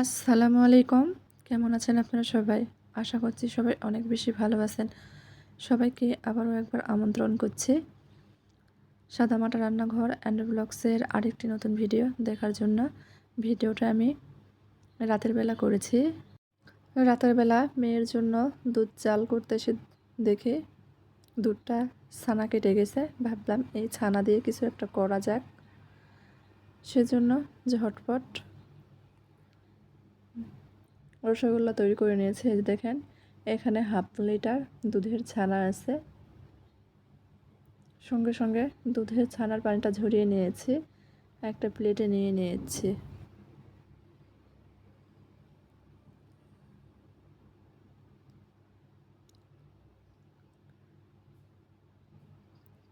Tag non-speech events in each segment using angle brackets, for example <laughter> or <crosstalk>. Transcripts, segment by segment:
আসসালামু আলাইকুম। কেমন আছেন আপনারা সবাই? আশা করছি সবাই অনেক বেশি ভালো আছেন। সবাইকে আবারও একবার আমন্ত্রণ করছি। সাদামাটা রান্নাঘর অ্যান্ড ব্লগসের আরেকটি নতুন ভিডিও দেখার জন্য। ভিডিওটা আমি রাতের বেলা করেছি। রাতের বেলা মেয়ের জন্য দুধ চাল করতে এসে দেখে দুধটা ছানা কেটে গেছে। ভাবলাম এই ছানা দিয়ে কিছু একটা করা যাক। সেজন্য ঝটপট রসগোল্লা তৈরি করে নিয়েছে, এই যে দেখেন, এখানে হাফ লিটার দুধের ছানা আছে। সঙ্গে সঙ্গে দুধের ছানার পানিটা ঝরিয়ে নিয়েছি, একটা প্লেটে নিয়ে নিয়েছি।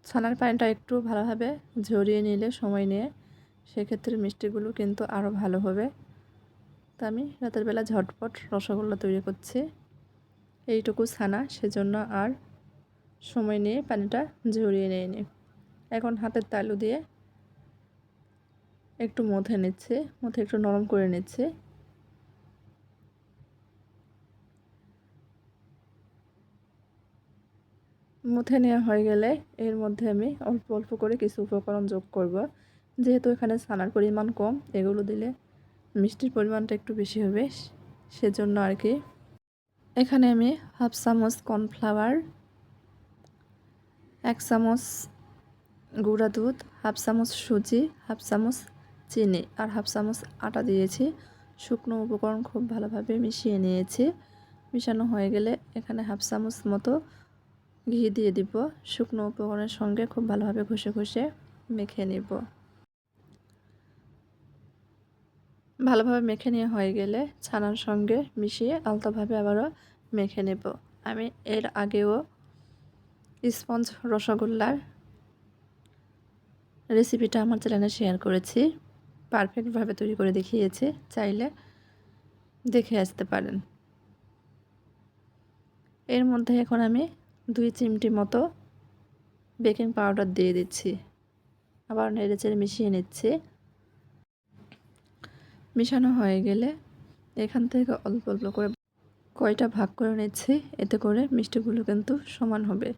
ছানার পানিটা একটু ভালোভাবে ঝরিয়ে নিলে সময় নিয়ে, সেক্ষেত্রে মিষ্টিগুলো কিন্তু আরও ভালো হবে। তো আমি রাতের বেলা ঝটপট রসগোল্লা তৈরি করছি। এইটুকু ছানা, সেজন্য আর সময় নিয়ে পানিটা ঝরিয়ে নিয়ে এখন হাতের তালু দিয়ে একটু মথে নিচ্ছে মথে একটু নরম করে নিচ্ছে। মুথে নেওয়া হয়ে গেলে এর মধ্যে আমি অল্প অল্প করে কিছু উপকরণ যোগ করব। যেহেতু এখানে ছানার পরিমাণ কম, এগুলো দিলে মিষ্টির পরিমাণটা একটু বেশি হবে, সেজন্য আর কি। এখানে আমি হাফ চামচ কর্নফ্লাওয়ার, এক চামচ গুঁড়া দুধ, হাফ চামচ সুজি, হাফ চামচ চিনি আর হাফ চামচ আটা দিয়েছি। শুকনো উপকরণ খুব ভালোভাবে মিশিয়ে নিয়েছি। মিশানো হয়ে গেলে এখানে হাফ চামচ মতো ঘি দিয়ে দিব। শুকনো উপকরণের সঙ্গে খুব ভালোভাবে ঘষে ঘষে মেখে নেব। ভালোভাবে মেখে নিয়ে হয়ে গেলে ছানার সঙ্গে মিশিয়ে আলতাভাবে আবারও মেখে নেব। আমি এর আগেও স্পঞ্জ রসগোল্লার রেসিপিটা আমার চ্যানেলে শেয়ার করেছি। পারফেক্টভাবে তৈরি করে দেখিয়েছি, চাইলে দেখে আসতে পারেন। এর মধ্যে এখন আমি দুই চিমটি মতো বেকিং পাউডার দিয়ে দিচ্ছি। আবার নেড়ে চেড়ে মিশিয়ে নিচ্ছি। মিশানো হয়ে গেলে এখান থেকে অল্প অল্প করে কয়টা ভাগ করে নিচ্ছি, এতে করে মিষ্টিগুলো কিন্তু সমান হবে।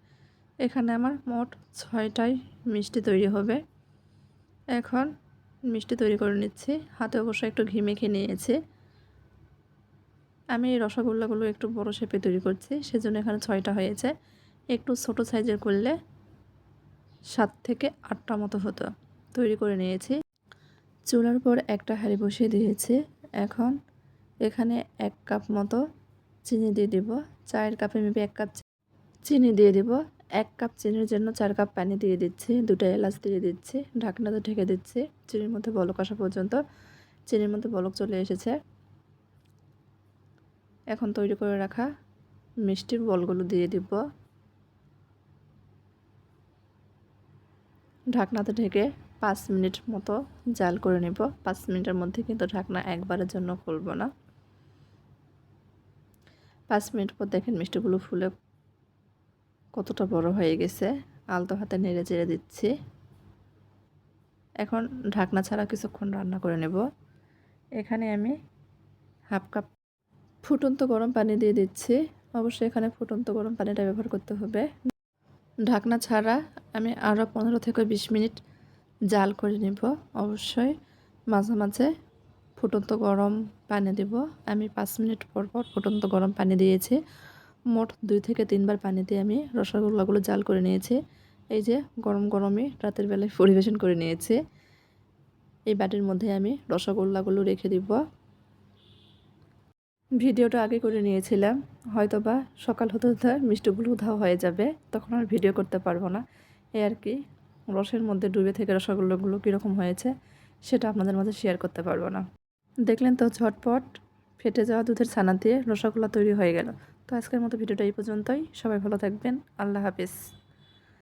এখানে আমার মোট ছয়টাই মিষ্টি তৈরি হবে। এখন মিষ্টি তৈরি করে নিচ্ছি। হাতে অবশ্যই একটু ঘি মেখে নিয়েছি। আমি এই রসগোল্লাগুলো একটু বড় শেপে তৈরি করছি, সেজন্য এখানে ছয়টা হয়েছে। একটু ছোট সাইজের করলে সাত থেকে আটটা মতো হতো। তৈরি করে নিয়েছি। চুলার পর একটা হাঁড়ি বসিয়ে দিয়েছি। এখন এখানে এক কাপ মতো চিনি দিয়ে দিব। চায়ের কাপে মেপে এক কাপ চিনি দিয়ে দিব। এক কাপ চিনির জন্য চার কাপ পানি দিয়ে দিচ্ছি। দুটো এলাচ দিয়ে দিচ্ছি। ঢাকনাতে ঢেকে দিচ্ছি। চিনির মধ্যে বলক আসা পর্যন্ত চিনির মধ্যে বলক চলে এসেছে। এখন তৈরি করে রাখা মিষ্টির বলগুলো দিয়ে দিব। ঢাকনাতে ঢেকে পাঁচ মিনিট মতো জাল করে নেব। পাঁচ মিনিটের মধ্যে কিন্তু ঢাকনা একবারের জন্য খুলব না। পাঁচ মিনিট পর দেখেন মিষ্টিগুলো ফুলে কতটা বড় হয়ে গেছে। আলতো হাতে নেড়ে চেড়ে দিচ্ছি। এখন ঢাকনা ছাড়া কিছুক্ষণ রান্না করে নেব। এখানে আমি হাফ কাপ ফুটন্ত গরম পানি দিয়ে দিচ্ছি। অবশ্যই এখানে ফুটন্ত গরম পানিটা ব্যবহার করতে হবে। ঢাকনা ছাড়া আমি আরও পনেরো থেকে বিশ মিনিট জাল করে নেব, অবশ্যই। মাঝে মাঝে ফুটন্ত গরম পানি দেব। আমি পাঁচ মিনিট পর পর ফুটন্ত গরম পানি দিয়েছি। মোট দুই থেকে তিনবার পানি দিয়ে আমি রসগোল্লাগুলো জাল করে নিয়েছি। এই যে গরম গরমে রাতের বেলায় <laughs> পরিবেশন করে নিয়েছি। এই বাটির মধ্যে আমি রসগোল্লাগুলো রেখে দিব। ভিডিওটা আগে করে নিয়েছিলাম। হয়তো বা সকাল হতে হতে মিষ্টিগুলো উধাও হয়ে যাবে, তখন আর ভিডিও করতে পারব না। এই আর কি রসের মধ্যে ডুবে থেকে রসগোল্লাগুলো কীরকম হয়েছে সেটা আপনাদের মধ্যে শেয়ার করতে পারব না। দেখলেন তো ঝটপট ফেটে যাওয়া দুধের ছানা দিয়ে রসগোল্লা তৈরি হয়ে গেল। তো আজকের মতো ভিডিওটা এই পর্যন্তই। সবাই ভালো থাকবেন। আল্লাহ হাফিজ।